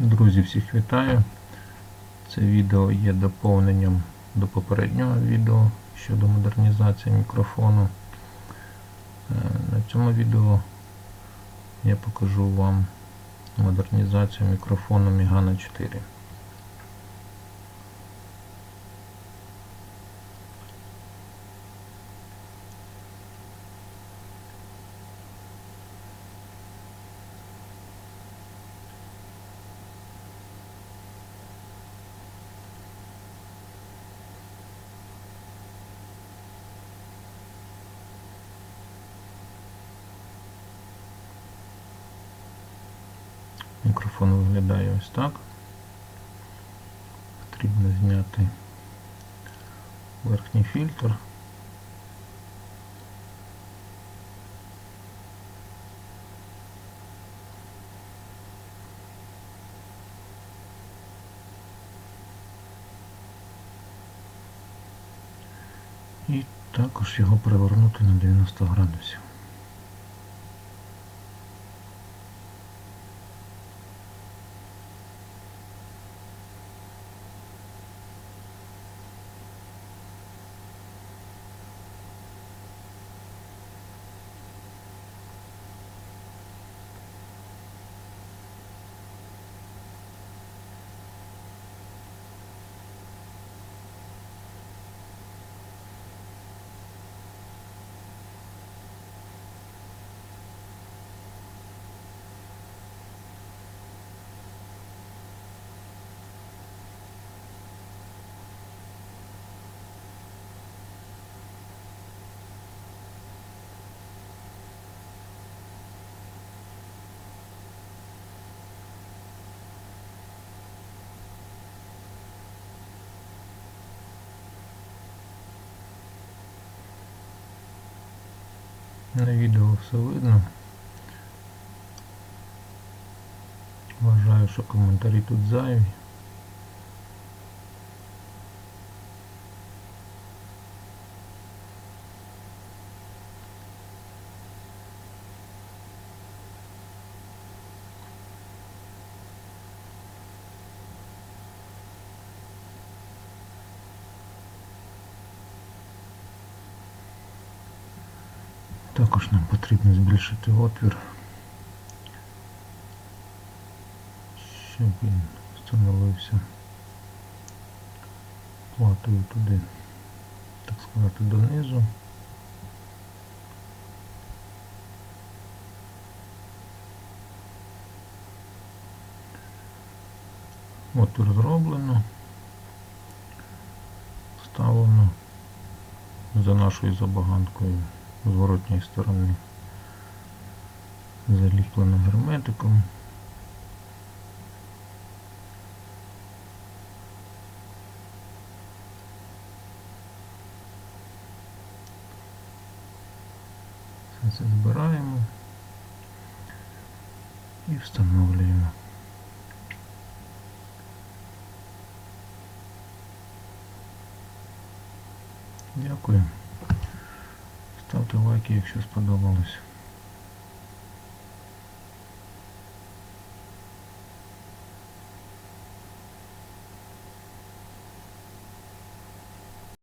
Друзі, всіх вітаю. Це відео є доповненням до попереднього відео щодо модернізації мікрофону. Е, На цьому відео я покажу вам модернізацію мікрофону Мігана 4. Мікрофон виглядає ось так. Потрібно зняти верхній фільтр. І також його перевернути на 90 градусів. На відео все видно. Вважаю, що коментарі тут зайві. Також нам потрібно збільшити отвір, щоб він встановився платою туди, так сказати, донизу. Отвір зроблено, вставлено за нашою забаганкою з воротньої сторони заліплено герметиком. Все це збираємо і встановлюємо. Дякую. Ставте лайки, якщо сподобалось.